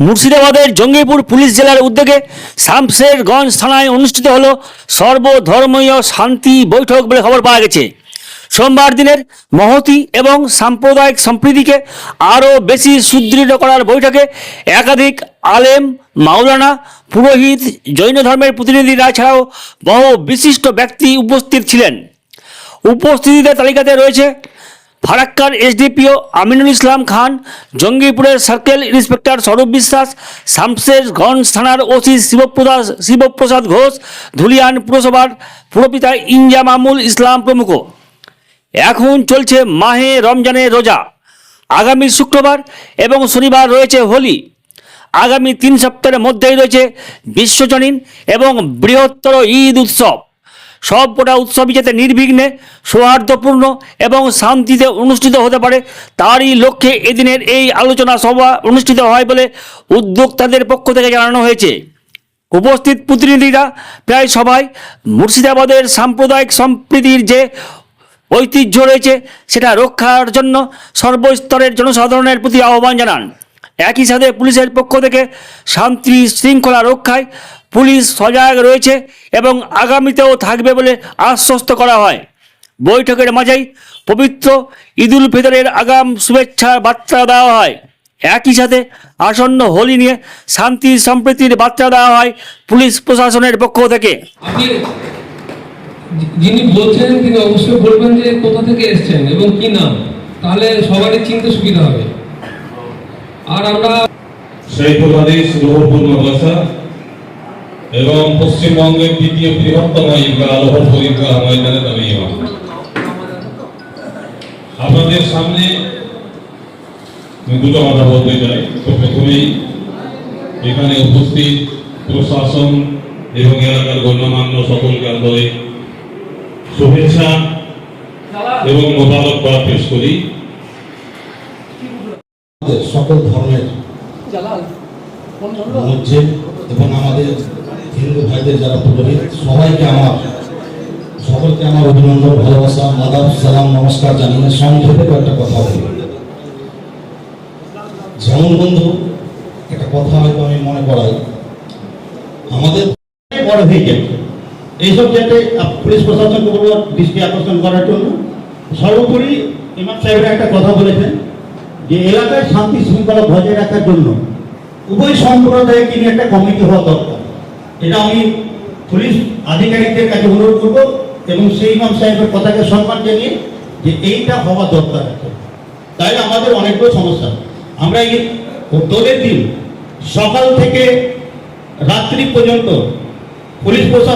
মুর্শিদাবাদের জঙ্গিপুর পুলিশ জেলার উদ্যোগে শামশেরগঞ্জ থানায় অনুষ্ঠিত হলো সর্বধর্মীয় শান্তি বৈঠক বলে খবর পাওয়া গেছে। সোমবার দিনের মহতি এবং সাম্প্রদায়িক সম্প্রীতিকে আরও বেশি সুদৃঢ় করার বৈঠকে একাধিক আলেম, মাওলানা, পুরোহিত, জৈন ধর্মের প্রতিনিধিরা ছাড়াও বহু বিশিষ্ট ব্যক্তি উপস্থিত ছিলেন। উপস্থিতিদের তালিকাতে রয়েছে ফারাক্কার এসডিপিও আমিনুল ইসলাম খান, জঙ্গিপুরের সার্কেল ইন্সপেক্টর স্বরূপ বিশ্বাস শামশেরগঞ্জ থানার ওসি শিবপ্রদাস, শিবপ্রসাদ ঘোষ, ধুলিয়ান পুরসভার পুরপিতা ইনজামামুল ইসলাম প্রমুখ। এখন চলছে মাহে রমজানের রোজা। আগামী শুক্রবার এবং শনিবার রয়েছে হোলি। আগামী তিন সপ্তাহের মধ্যেই রয়েছে বিশ্বজনীন এবং বৃহত্তর ঈদ উৎসব। সবকটা উৎসবই যাতে নির্বিঘ্নে, সৌহার্দ্যপূর্ণ এবং শান্তিতে অনুষ্ঠিত হতে পারে, তারই লক্ষ্যে এদিনের এই আলোচনা সভা অনুষ্ঠিত হয় বলে উদ্যোক্তাদের পক্ষ থেকে জানানো হয়েছে। উপস্থিত প্রতিনিধিরা প্রায় সবাই মুর্শিদাবাদের সাম্প্রদায়িক সম্প্রীতির যে ঐতিহ্য রয়েছে, সেটা রক্ষার জন্য সর্বস্তরের জনসাধারণের প্রতি আহ্বান জানান। একই সাথে পুলিশের পক্ষ থেকে শান্তি শৃঙ্খলা রক্ষায় পুলিশ সজাগ রয়েছে এবং আগামীতেও থাকবে বলে আশ্বস্ত করা হয়। বৈঠকের মাঝেই পবিত্র ঈদুল ফিতরের আগাম শুভেচ্ছার বার্তা দেওয়া হয়। একই সাথে আসন্ন হোলি নিয়ে শান্তি সম্প্রীতির বার্তা দেওয়া হয় পুলিশ প্রশাসনের পক্ষ থেকে। যিনি বলছেন তিনি অবশ্যই বলবেন যে কোথা থেকে এসেছেন এবং কি নাম? তাহলে সবারই চিনতে সুবিধা হবে। এবং পশ্চিমবঙ্গের দ্বিতীয় বৃহত্তম ঈদগাহ লোহরপুর আপনাদের সামনে দুটো কথা বলতে চাই। তো প্রথমেই এখানে উপস্থিত প্রশাসন এবং এলাকার গণ্যমান্য সকলকে আন্তরিক শুভেচ্ছা এবং মোবারকবাদ পেশ করি। সকল ধর্মের মধ্যে এবং আমাদের হিন্দু ভাইদের যারা পুরোহিত সবাইকে আমার সকলকে আমার অভিনন্দন ভালোবাসা মাদাব সালাম নমস্কার জানিয়ে সংক্ষেপে কয়েকটা কথা বলি। যেমন বন্ধু একটা কথা হয়তো আমি মনে করাই আমাদের বড় হয়ে গেছে এইসব ক্ষেত্রে পুলিশ প্রশাসনকে বলব দৃষ্টি আকর্ষণ করার জন্য সর্বোপরি ইমাম সাহেবরা একটা কথা বলেছেন যে এলাকায় শান্তি শৃঙ্খলা বজায় রাখার জন্য উভয় সম্প্রদায়কে নিয়ে একটা কমিটি হওয়া দরকার। এটা আমি পুলিশ আধিকারিকদের কাছে অনুরোধ করব এবং সেই ইমাম সাহেবের কথাকে সম্মান জানিয়ে যে এইটা হওয়া দরকার আছে। তাই আমাদের অনেকগুলো সমস্যা। আমরা এই দোলের দিন সকাল থেকে রাত্রি পর্যন্ত পুলিশ প্রশাসন